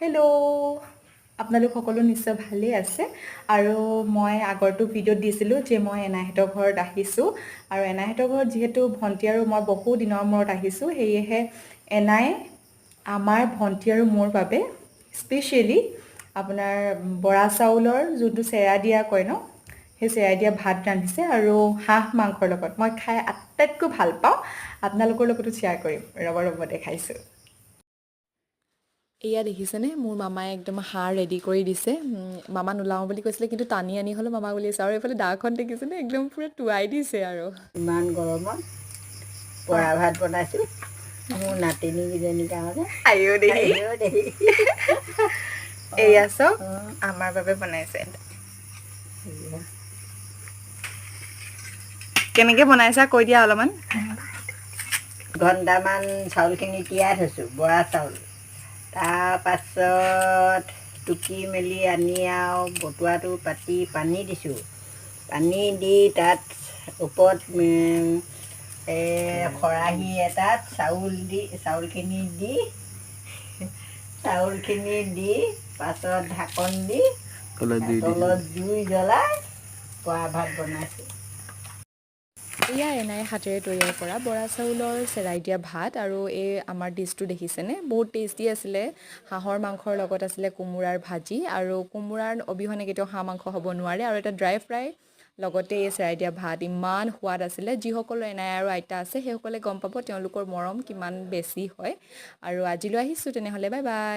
Hello আপোনালোক সকলো নিশ্চয় ভালেই আছে। আৰু মই আগৰটো ভিডিঅ'ত দিছিলোঁ যে মই এনাইহঁতৰ ঘৰত আহিছোঁ। আৰু এনাইহঁতৰ ঘৰত যিহেতু ভণ্টি আৰু মই বহু দিনৰ মূৰত আহিছোঁ সেয়েহে এনাই আমাৰ ভণ্টি আৰু মোৰ বাবে স্পেচিয়েলি আপোনাৰ বৰা চাউলৰ যোনটো চেৰা দিয়া কয় ন সেই চেৰা দিয়া ভাত ৰান্ধিছে আৰু হাঁহ মাংসৰ লগত। মই খাই আটাইতকৈ ভাল পাওঁ। আপোনালোকৰ লগতো শ্বেয়াৰ কৰিম। ৰ'ব ৰ'ব দেখাইছোঁ। এয়া দেখিছেনে? মোৰ মামাই একদম হাঁহ ৰেডি কৰি দিছে। মামা নোলাওঁ বুলি কৈছিলে কিন্তু টানি আনি হ'লেও মামা বুলি আছে আৰু এইফালে দাখন দেখিছেনে? একদম পূৰা টুৱাই দিছে আৰু। ইমান গৰমত বৰা ভাত বনাইছোঁ। মোৰ নাতিনীকেইজনীৰ কাৰণে। আইঅ' দেহি। এয়া অঁ, আমাৰ বাবে বনাইছে। কেনেকৈ বনাইছা? কৈ দিয়া অলপমান। ঘণ্টামান চাউলখিনি তিয়াই থৈছোঁ বৰা চাউল। তাৰপাছত টুকি মেলি আনি আৰু বটুৱাটো পাতি পানী দিছোঁ। পানী দি তাত ওপৰত খৰাহী এটাত চাউল দি চাউলখিনি দি চাউলখিনি দি পাছত ঢাকন দি তলত জুই জ্বলাই বৰা ভাত বনাইছোঁ। এয়া এনাই হাতেৰে তৈয়াৰ কৰা বৰা চাউলৰ চেৰাই দিয়া ভাত আৰু এই আমাৰ ডিছটো দেখিছেনে? বহুত টেষ্টি আছিলে। হাঁহৰ মাংসৰ লগত আছিলে কোমোৰাৰ ভাজি আৰু কোমোৰাৰ অবিহনে কেতিয়াও হাঁহ মাংস হ'ব নোৱাৰে আৰু এটা ড্ৰাই ফ্ৰাই লগতে এই চেৰাই দিয়া ভাত ইমান সোৱাদ আছিলে। যিসকলৰ এনাই আৰু আইতা আছে সেইসকলে গম পাব তেওঁলোকৰ মৰম কিমান বেছি হয়। আৰু আজিলৈ আহিছোঁ তেনেহ'লে বাই বাই।